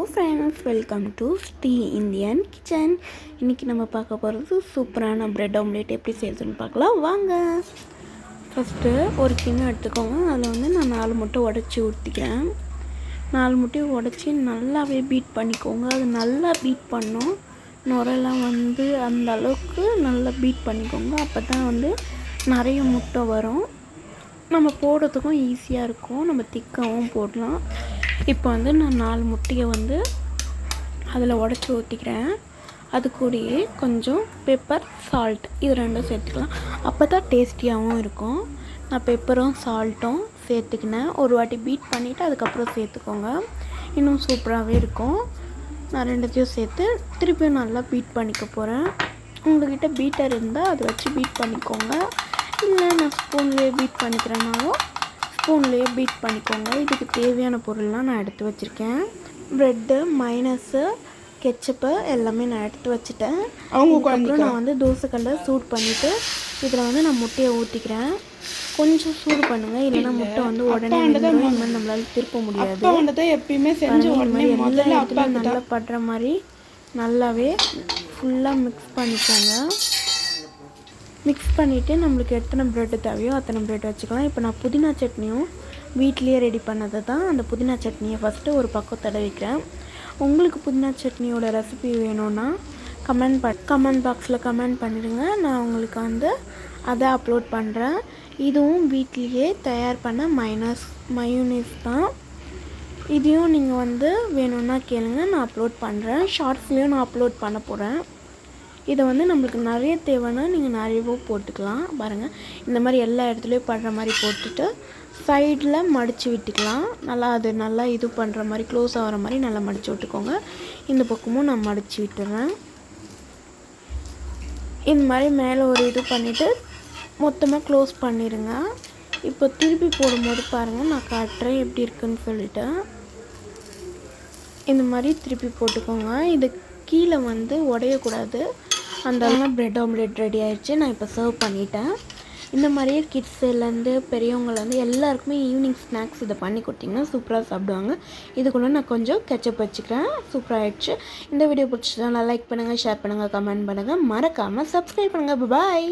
O friends welcome to Sri Indian kitchen இன்றைக்கி நம்ம பார்க்க போகிறது சூப்பரான ப்ரெட் ஆம்லேட் எப்படி செய்யுதுன்னு பார்க்கலாம். வாங்க. ஃபஸ்ட்டு ஒரு கிண்ணம் எடுத்துக்கோங்க. அதில் வந்து நான் நாலு முட்டை உடச்சி ஊற்றிக்கிறேன் நாலு முட்டையை உடச்சி நல்லாவே பீட் பண்ணிக்கோங்க. அது நல்லா பீட் பண்ணும். நுரெல்லாம் வந்து அந்த அளவுக்கு நல்லா பீட் பண்ணிக்கோங்க. அப்போ தான் வந்து நிறைய முட்டை வரும். நம்ம போடுறதுக்கும் ஈஸியாக இருக்கும். நம்ம திக்காகவும் போடலாம். இப்போ வந்து நான் நாலு முட்டையை வந்து அதில் உடச்சி ஊற்றிக்கிறேன் அது கூடயே கொஞ்சம் பெப்பர் சால்ட் இது ரெண்டும் சேர்த்துக்கலாம். அப்போ தான் டேஸ்டியாகவும் இருக்கும். நான் பெப்பரும் சால்ட்டும் சேர்த்துக்கினேன். ஒரு வாட்டி பீட் பண்ணிவிட்டு அதுக்கப்புறம் சேர்த்துக்கோங்க. இன்னும் சூப்பராகவே இருக்கும். நான் ரெண்டுத்தையும் சேர்த்து திருப்பியும் நல்லா பீட் பண்ணிக்க போகிறேன் உங்கள்கிட்ட பீட்டர் இருந்தால் அதை வச்சு பீட் பண்ணிக்கோங்க. இல்லை நான் ஸ்பூன்லேயே பீட் பண்ணிக்கிறேனாலும் ஸ்பூன்லேயே பீட் பண்ணிக்கோங்க. இதுக்கு தேவையான பொருள்லாம் நான் எடுத்து வச்சுருக்கேன். ப்ரெட்டு மைனஸு கெச்சப்பு எல்லாமே நான் எடுத்து வச்சுட்டேன். அவங்க நான் வந்து தோசைக்கல்ல சூட் பண்ணிவிட்டு இதில் வந்து நான் முட்டையை ஊற்றிக்கிறேன் கொஞ்சம் சூடு பண்ணுங்கள் இல்லைன்னா முட்டை வந்து உடனே மாதிரி நம்மளால திருப்ப முடியாது. எப்பயுமே செஞ்சு உடனே முதல்ல நல்லா படுற மாதிரி நல்லாவே ஃபுல்லாக மிக்ஸ் பண்ணிக்கோங்க. மிக்ஸ் பண்ணிவிட்டு நம்மளுக்கு எத்தனை ப்ரெட்டு தேவையோ அத்தனை ப்ரெட் வச்சுக்கலாம். இப்போ நான் புதினா சட்னியும் வீட்லேயே ரெடி பண்ணதை தான் அந்த புதினா சட்னியை ஃபஸ்ட்டு ஒரு பக்கம் தடவிக்கிறேன் உங்களுக்கு புதினா சட்னியோட ரெசிபி வேணும்னா கமெண்ட் பண் கமெண்ட் பாக்ஸில் கமெண்ட் பண்ணிடுங்க. நான் உங்களுக்கு வந்து அதை அப்லோட் பண்ணுறேன் இதுவும் வீட்லேயே தயார் பண்ண மைனஸ் மயூனிஸ் தான். இதையும் நீங்கள் வந்து வேணும்னா கேளுங்க. நான் அப்லோட் பண்ணுறேன் ஷார்ட்ஸ்லேயும் நான் அப்லோட் பண்ண போகிறேன் இதை வந்து நம்மளுக்கு நிறைய தேவைன்னா நீங்கள் நிறையவோ போட்டுக்கலாம். பாருங்கள் இந்த மாதிரி எல்லா இடத்துலையும் படுற மாதிரி போட்டுட்டு சைடில் மடித்து விட்டுக்கலாம். நல்லா அது நல்லா இது பண்ணுற மாதிரி க்ளோஸ் ஆகிற மாதிரி நல்லா மடித்து விட்டுக்கோங்க. இந்த பக்கமும் நான் மடித்து விட்டுறேன். இந்த மாதிரி மேலே ஒரு இது பண்ணிவிட்டு மொத்தமாக க்ளோஸ் பண்ணிடுங்க இப்போ திருப்பி போடும்போது பாருங்கள் நான் காட்டுறேன் எப்படி இருக்குன்னு சொல்லிட்டு. இந்த மாதிரி திருப்பி போட்டுக்கோங்க. இது கீழே வந்து உடையக்கூடாது. அந்த ப்ரெட் ஆம்லெட் ரெடி ஆயிடுச்சு நான் இப்போ சர்வ் பண்ணிட்டேன். இந்த மாதிரியே கிட்ஸ்லேருந்து பெரியவங்கலேருந்து எல்லாருக்குமே ஈவினிங் ஸ்நாக்ஸ் இதை பண்ணி கொடுத்தீங்கன்னா சூப்பராக சாப்பிடுவாங்க. இதுக்குள்ளே நான் கொஞ்சம் கெச்சப் வச்சுக்கிறேன். சூப்பராக ஆயிடுச்சு இந்த வீடியோ பிடிச்சதா லைக் பண்ணுங்கள் ஷேர் பண்ணுங்கள் கமெண்ட் பண்ணுங்கள் மறக்காமல் சப்ஸ்கிரைப் பண்ணுங்கள் பாய்